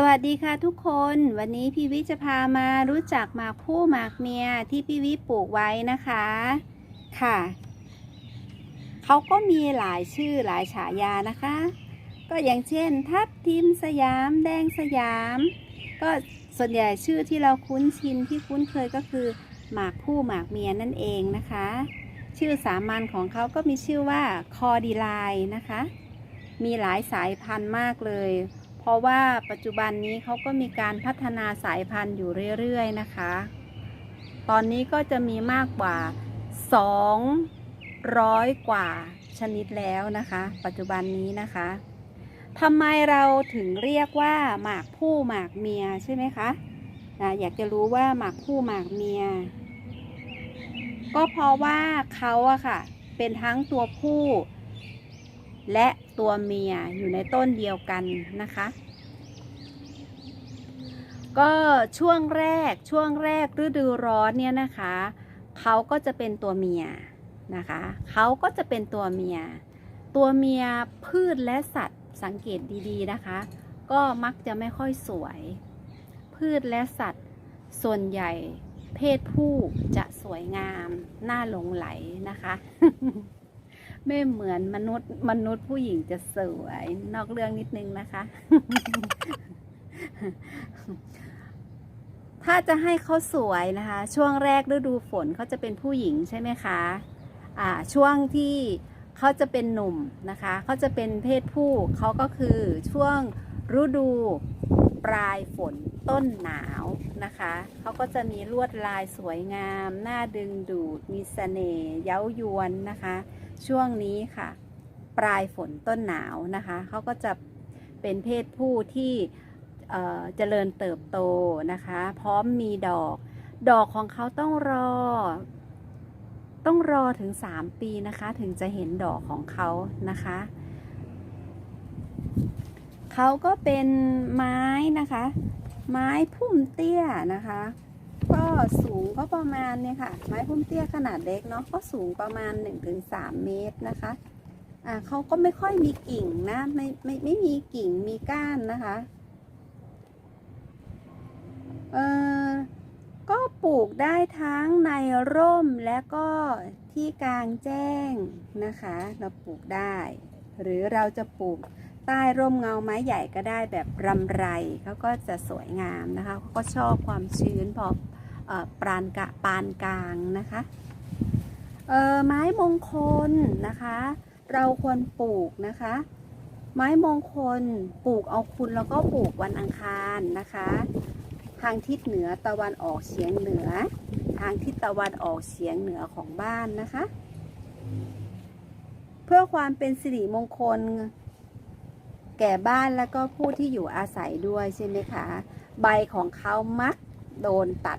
สวัสดีค่ะทุกคนวันนี้พี่วิจะพามารู้จักหมากผู้หมากเมียที่พี่วิปลูกไว้นะคะค่ะเขาก็มีหลายชื่อหลายฉายานะคะ ก็อย่างเช่น ทับทิมสยาม แดงสยาม ก็ส่วนใหญ่ชื่อที่เราคุ้นชินที่คุ้นเคยก็คือหมากผู้หมากเมียนั่นเองนะคะ ชื่อสามัญของเขาก็มีชื่อว่าคอดีไลนะคะ มีหลายสายพันธุ์มากเลย ราะว่าปัจจุบันนี้เขาก็มีการพัฒนาสายพันธุ์อยู่เรื่อยๆนะคะ ตอนนี้ก็จะมีมากกว่า 200 กว่าชนิดแล้วนะคะ ปัจจุบันนี้นะคะทำไมเราถึงเรียกว่าหมากผู้หมากเมียใช่ไหมคะนะอยากจะรู้ว่าหมากผู้หมากเมีย ก็เพราะว่าเขาอะค่ะ เป็นทั้งตัวผู้ และ ตัวเมียอยู่ในต้นเดียวกันนะคะ ก็ช่วงแรกช่วงแรกฤดูร้อนเนี่ยนะคะเขาก็จะเป็นตัวเมียนะคะเขาก็จะเป็นตัวเมีย ตัวเมียพืชและสัตว์สังเกตดีๆนะคะ ก็มักจะไม่ค่อยสวย พืชและสัตว์ส่วนใหญ่เพศผู้จะสวยงาม น่าหลงไหลนะคะ ไม่เหมือนมนุษย์มนุษย์ผู้หญิงจะสวย นอกเรื่องนิดนึงนะคะ ถ้าจะให้เขาสวยนะคะ ช่วงแรกฤดูฝนเขาจะเป็นผู้หญิงใช่ไหมคะอ่าช่วงที่เขาจะเป็นหนุ่มนะคะเขาจะเป็นเพศผู้เขาก็คือช่วงฤดูปลายฝนต้นหนาวนะคะเขาก็จะมีลวดลายสวยงาม น่าดึงดูดมีเสน่ห์เย้ายวนนะคะ ช่วงนี้ค่ะ ปลายฝนต้นหนาวนะคะ เขาก็จะเป็นเพศผู้ที่เจริญเติบโตนะคะ พร้อมมีดอก ดอกของเขาต้องรอ ต้องรอถึง 3 ปีนะคะ ถึงจะเห็นดอกของเขานะคะ เขาก็เป็นไม้นะคะ ไม้พุ่มเตี้ยนะคะ สูงก็ประมาณเนี่ยค่ะ ไม้พุ่มเตี้ยขนาดเล็กเนาะก็สูงประมาณ 1-3 เมตรนะคะอ่าเขาก็ไม่ค่อยมีกิ่งนะไม่ไม่ไม่มีกิ่งมีก้านนะคะเออก็ปลูกได้ทั้งในร่มและก็ที่กลางแจ้งนะคะ เราปลูกได้ หรือเราจะปลูกใต้ร่มเงาไม้ใหญ่ก็ได้แบบรำไรเขาก็จะสวยงามนะคะเขาก็ชอบความชื้นพอเอ่อ ปรานกะปานกลางนะคะไม้มงคลนะคะ เราควรปลูกนะคะ ไม้มงคลปลูกเอาคุณแล้วก็ปลูกวันอังคารนะคะ ทางทิศเหนือตะวันออกเฉียงเหนือ ทางทิศตะวันออกเฉียงเหนือของบ้านนะคะ เพื่อความเป็นสิริมงคลแก่บ้านแล้วก็ผู้ที่อยู่อาศัยด้วยใช่ไหมคะ ใบของเขามักโดนตัด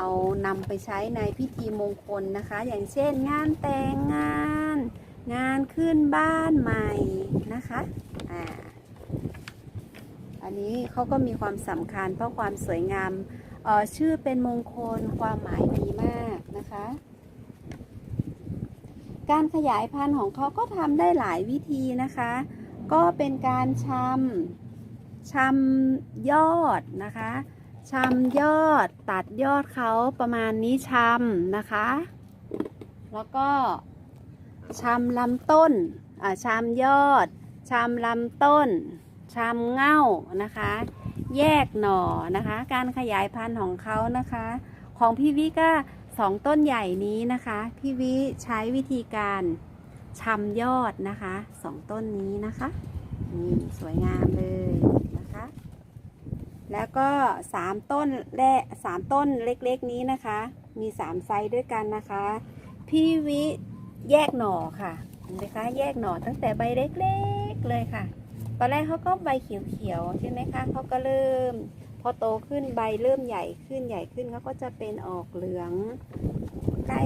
เอานำไปใช้ในพิธีมงคลนะคะ อย่างเช่นงานแต่งงาน งานขึ้นบ้านใหม่นะคะอ่าอันนี้เขาก็มีความสำคัญเพราะความสวยงามเอ่อชื่อเป็นมงคลความหมายดีมากนะคะ การขยายพันธุ์ของเขาก็ทำได้หลายวิธีนะคะ ก็เป็นการชำชำยอดนะคะ ชำยอดตัดยอดเขาประมาณนี้ชำนะคะ แล้วก็ชำลำต้นอ่าชำยอดชำลำต้นชำเง่านะคะ แยกหน่อนะคะ การขยายพันธุ์ของเขานะคะ ของพี่วิก็สองต้นใหญ่นี้นะคะ พี่วิใช้วิธีการชำยอดนะคะสองต้นนี้นะคะนี่สวยงามเลย แล้วก็สามต้นและสามต้นเล็กๆนี้นะคะ มีสามไซส์ด้วยกันนะคะ พี่วิแยกหน่อค่ะเห็นไหมคะแยกหน่อตั้งแต่ใบเล็กๆเลยค่ะ ตอนแรกเขาก็ใบเขียวๆใช่ไหมคะเขาก็เริ่ม พอโตขึ้นใบเริ่มใหญ่ขึ้นใหญ่ขึ้นเขาก็จะเป็นออกเหลืองใกล้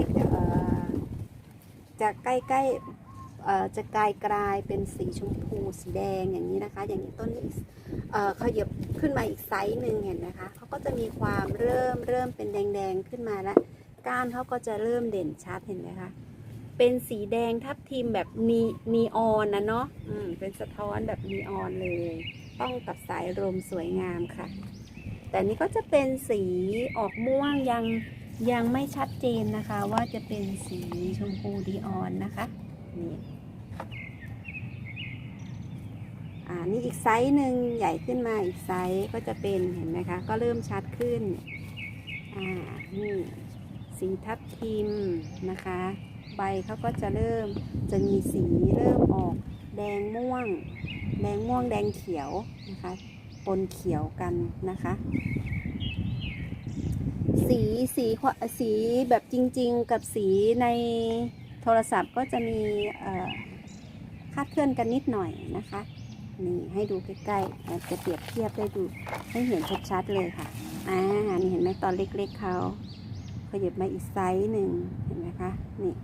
จะใกล้ๆ จะกลายกลายเป็นสีชมพูสีแดงอย่างนี้นะคะ อย่างนี้ต้นนี้เอ่อขยับขึ้นมาอีกไซส์หนึ่งเห็นนะคะเขาก็จะมีความเริ่มเริ่มเป็นแดงๆขึ้นมาแล้วก้านเขาก็จะเริ่มเด่นชัดเห็นไหมคะเป็นสีแดงทับทิมแบบนีนีออนนะเนาะอืมเป็นสะท้อนแบบนีออนเลย ต้องกับสายลมสวยงามค่ะ แต่นี่ก็จะเป็นสีออกม่วงยังยังไม่ชัดเจนนะคะ ว่าจะเป็นสีชมพูดีออนนะคะ นี่อ่านี่อีกไซส์หนึ่งใหญ่ขึ้นมาอีกไซส์ก็จะเป็นเห็นไหมคะ ก็เริ่มชัดขึ้นอ่านี่สีทับทิมนะคะ ใบเขาก็จะเริ่มจะมีสีเริ่มออกแดงม่วง แดงม่วงแดงเขียวนะคะปนเขียวกันนะคะ สีสีสีแบบจริง ๆ กับสีใน โทรศัพท์ก็จะมีเอ่อคาดเคลื่อนกันนิดหน่อยนะคะ นี่ให้ดูใกล้ๆจะเปรียบเทียบได้ดูให้เห็นชัดๆเลยค่ะอ่านี่เห็นไหมตอนเล็กๆเขาขยับมาอีกไซส์หนึ่งเห็นไหมคะนี่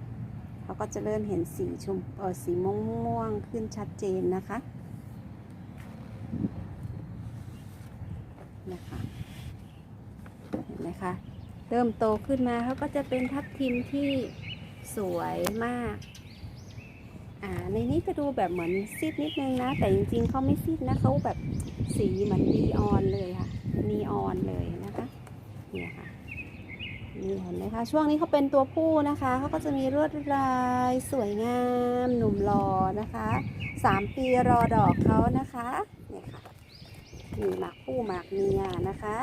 เขาก็จะเริ่มเห็นสีชมเออสีม่วงๆขึ้นชัดเจนนะคะนะคะเห็นไหมคะเริ่มโตขึ้นมาเขาก็จะเป็นทับทิมที่ สวยมาก อ่า ในนี้จะดูแบบเหมือนซีดนิดนึงนะ แต่จริงๆเขาไม่ซีดนะเขาแบบสีเหมือนนีออนเลยค่ะนีออนเลยนะคะเนี่ยค่ะนี่เห็นไหมคะช่วงนี้เขาเป็นตัวผู้นะคะเขาก็จะมีลวดลายสวยงามหนุ่มหล่อนะคะสามปีรอดอกเขานะคะเนี่ยค่ะมีหมากคู่หมากเมียนะคะ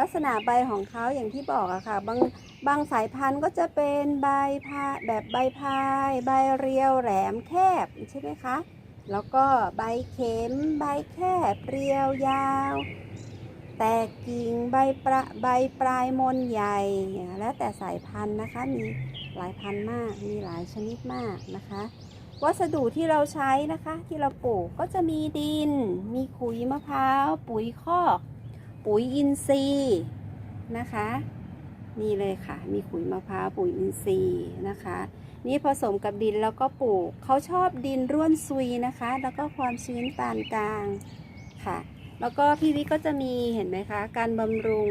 ลักษณะใบของเขาอย่างที่บอกอะค่ะ บางบางสายพันธุ์ก็จะเป็นใบพาแบบใบพาย ใบเรียวแหลมแคบใช่ไหมคะ แล้วก็ใบเข็ม ใบแคบ เรียวยาว แตกกิ่งใบประใบปลายมนใหญ่ แล้วแต่สายพันธุ์นะคะ มีหลายพันธุ์มาก มีหลายชนิดมากนะคะ วัสดุที่เราใช้นะคะ ที่เราปลูกก็จะมีดิน มีขุยมะพร้าว ปุ๋ยคอก ปุ๋ยอินทรีย์นะคะ นี่เลยค่ะ มีขุยมะพร้าวปุ๋ยอินทรีย์นะคะ นี่ผสมกับดินแล้วก็ปลูกเขาชอบดินร่วนซุยนะคะ แล้วก็ความชื้นปานกลางค่ะ แล้วก็พี่วิก็จะมีเห็นไหมคะ การบำรุง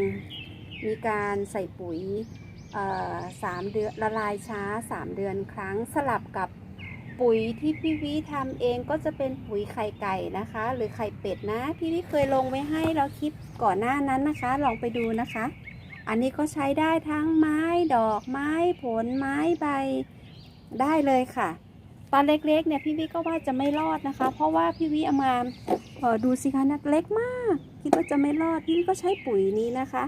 มีการใส่ปุ๋ยเอ่อสามเดือนละลายช้า 3 เดือนครั้งสลับกับ ปุ๋ยที่พี่วิทำเองก็จะเป็นปุ๋ยไข่ไก่นะคะ หรือไข่เป็ดนะ พี่วิเคยลงไว้ให้เราคลิปก่อนหน้านั้นนะคะ ลองไปดูนะคะ อันนี้ก็ใช้ได้ทั้งไม้ดอกไม้ผลไม้ใบได้เลยค่ะ ตอนเล็กๆเนี่ยพี่วิก็ว่าจะไม่รอดนะคะ เพราะว่าพี่วิเอามาอดูสิคะนักเล็กมากคิดว่าจะไม่รอดพี่วิก็ใช้ปุ๋ยนี้นะคะ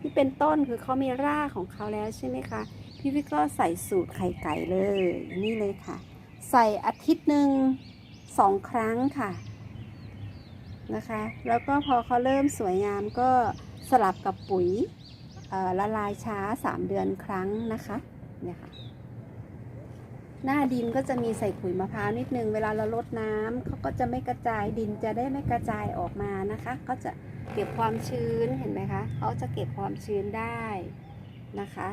ที่เป็นต้นคือเขามีรากของเขาแล้วใช่ไหมคะพี่วิก็ใส่สูตรไข่ไก่เลยนี่เลยค่ะ ใส่อาทิตย์หนึ่งสองครั้งค่ะนะคะ แล้วก็พอเขาเริ่มสวยงามก็สลับกับปุ๋ยละลายช้า 3 เดือนครั้งนะคะเนี่ยค่ะหน้าดินก็จะมีใส่ขุยมะพร้าวนิดนึง เวลาเราลดน้ำเขาก็จะไม่กระจายดินจะได้ไม่กระจายออกมานะคะเขาจะเก็บความชื้นเห็นไหมคะเขาจะเก็บความชื้นได้นะคะ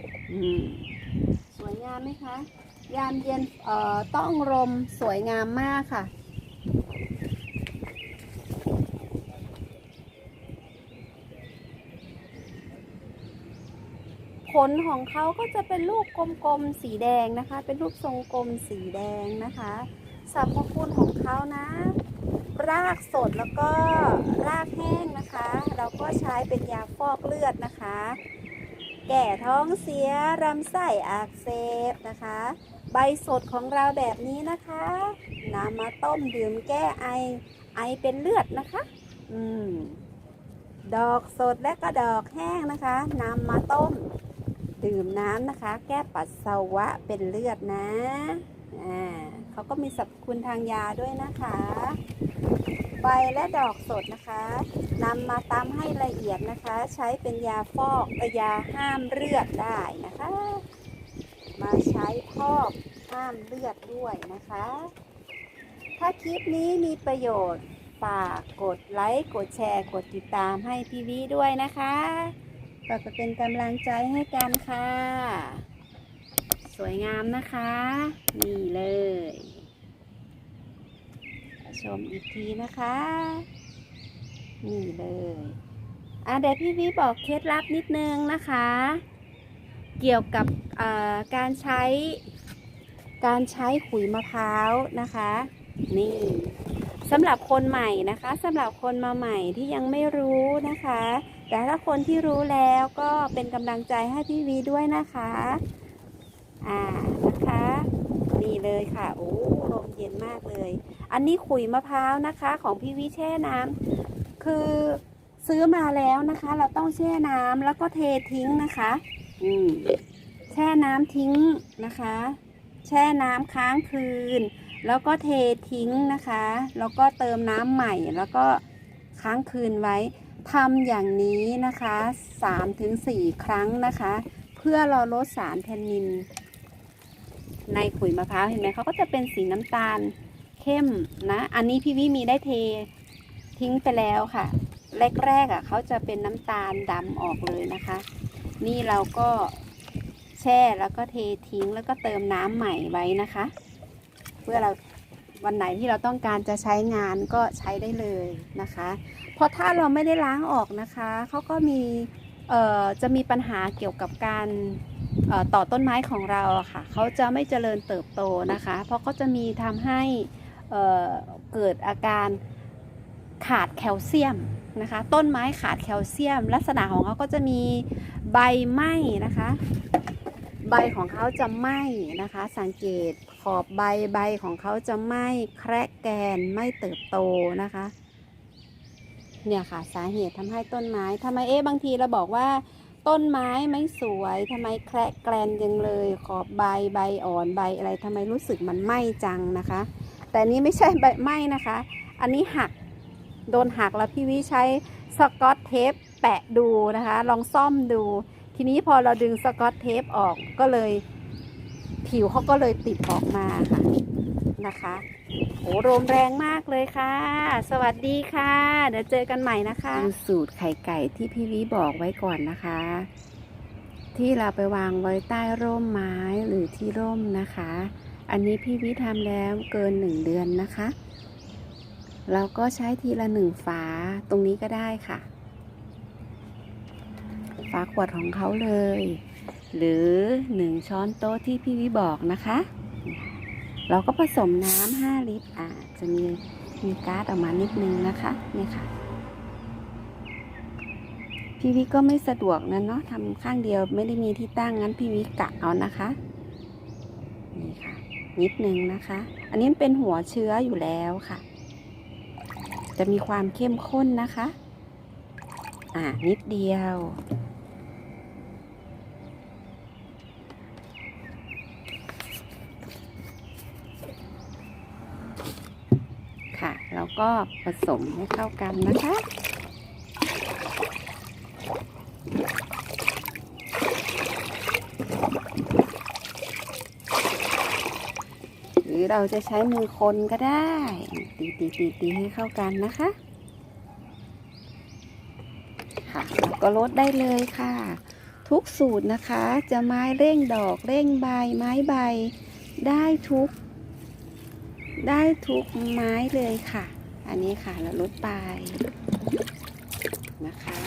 อืม สวยงามไหมคะ ยามเย็นเอ่อต้องลมสวยงามมากค่ะผลของเขาก็จะเป็นลูกกลมๆสีแดงนะคะ เป็นรูปทรงกลมสีแดงนะคะสรรพคุณของเขานะ รากสดแล้วก็รากแห้งนะคะ เราก็ใช้เป็นยาฟอกเลือดนะคะ แก่ท้องเสียลำไส้อักเสบนะคะ ใบสดของเราแบบนี้นะคะนำมาต้มดื่มแก้ไอไอเป็นเลือดนะคะ อืม ดอกสดและก็ดอกแห้งนะคะนำมาต้มดื่มน้ำนะคะ แก้ปัสสาวะเป็นเลือดนะอ่า เขาก็มีสรรพคุณทางยาด้วยนะคะ ใบและดอกสดนะคะนำมาตำให้ละเอียดนะคะ ใช้เป็นยาฟอกยาห้ามเลือดได้นะคะ มาใช้พอกห้ามเลือดด้วยนะคะ ถ้าคลิปนี้มีประโยชน์ฝากกดไลค์ กดแชร์ กดติดตามให้พี่วิด้วยนะคะก็จะเป็นกำลังใจให้กันค่ะ สวยงามนะคะ นี่เลยชมอีกทีนะคะ นี่เลยอะเดี๋ยวพี่วิบอกเคล็ดลับนิดนึงนะคะ เกี่ยวกับการใช้ การใช้ขุยมะพร้าวนะคะ นี่สำหรับคนใหม่นะคะสำหรับคนมาใหม่ที่ยังไม่รู้นะคะ แต่ถ้าคนที่รู้แล้วก็เป็นกำลังใจให้พี่วีด้วยนะคะ อ่านะคะ นี่เลยค่ะโอ้ลมเย็นมากเลย อันนี้ขุยมะพร้าวนะคะ ของพี่วิแช่น้ำคือซื้อมาแล้วนะคะ เราต้องแช่น้ำแล้วก็เททิ้งนะคะ อืมแช่น้ำทิ้งนะคะ แช่น้ำค้างคืน แล้วก็เททิ้งนะคะ แล้วก็เติมน้ำใหม่แล้วก็ค้างคืนไว้ทำอย่างนี้นะคะ 3-4 ครั้งนะคะ เพื่อเราลดสารแทนนิน ในขุยมะพร้าวเห็นไหมเขาก็จะเป็นสีน้ำตาลเข้มนะ อันนี้พี่วิมีได้เททิ้งไปแล้วค่ะ แรกๆอะเขาจะเป็นน้ำตาลดำออกเลยนะคะ นี่เราก็แช่แล้วก็เททิ้งแล้วก็เติมน้ำใหม่ไว้นะคะ เพื่อเราวันไหนที่เราต้องการจะใช้งานก็ใช้ได้เลยนะคะ เพราะถ้าเราไม่ได้ล้างออกนะคะเขาก็มีเอ่อจะมีปัญหาเกี่ยวกับการ ต่อต้นไม้ของเราค่ะเขาจะไม่เจริญเติบโตนะคะ เพราะเขาจะมีทำให้เอ่อเกิดอาการขาดแคลเซียมนะคะ ต้นไม้ขาดแคลเซียม ลักษณะของเขาก็จะมีใบไหม้นะคะ ใบของเขาจะไหม้นะคะ สังเกตขอบใบใบของเขาจะไหม้แคระแกนไม่เติบโตนะคะเนี่ยค่ะสาเหตุทำให้ต้นไม้ทำไมเอ๊ะบางทีเราบอกว่า ต้นไม้ไม่สวยทำไมแคระแกรนยังเลย ขอบใบใบอ่อนใบอะไรทำไมรู้สึกมันไหม้จังนะคะ แต่นี้ไม่ใช่ใบไหม้นะคะ อันนี้หักโดนหักแล้วพี่วิใช้สกอตเทปแปะดูนะคะ ลองซ่อมดู ทีนี้พอเราดึงสกอตเทปออกก็เลย ผิวเขาก็เลยติดออกมาค่ะ นะคะ โอ้ลมแรงมากเลยค่ะ สวัสดีค่ะ เดี๋ยวเจอกันใหม่นะคะสูตรไข่ไก่ที่พี่วิบอกไว้ก่อนนะคะ ที่เราไปวางไว้ใต้ร่มไม้หรือที่ร่มนะคะ อันนี้พี่วิทำแล้วเกินหนึ่งเดือนนะคะ เราก็ใช้ทีละหนึ่งฝาตรงนี้ก็ได้ค่ะฝาขวดของเขาเลย หรือหนึ่งช้อนโต๊ะที่พี่วิบอกนะคะ เราก็ผสมน้ำห้าลิตรอ่าจะมีมีก๊าซออกมานิดนึงนะคะนี่ค่ะ พี่วิก็ไม่สะดวกนะเนาะทำข้างเดียวไม่ได้มีที่ตั้งงั้นพี่วิกะเอานะคะนี่ค่ะ นิดนึงนะคะ อันนี้เป็นหัวเชื้ออยู่แล้วค่ะ จะมีความเข้มข้นนะคะ อ่านิดเดียวค่ะแล้ว ก็ผสมให้เข้ากันนะคะหรือเราจะใช้มือคนก็ได้ ตีตีตีตีให้เข้ากันนะคะค่ะแล้วก็ลดได้เลยค่ะ ทุกสูตรนะคะจะไม้เร่งดอกเร่งใบไม้ใบได้ทุก ได้ทุกไม้เลยค่ะ อันนี้ค่ะเราลดไปนะคะ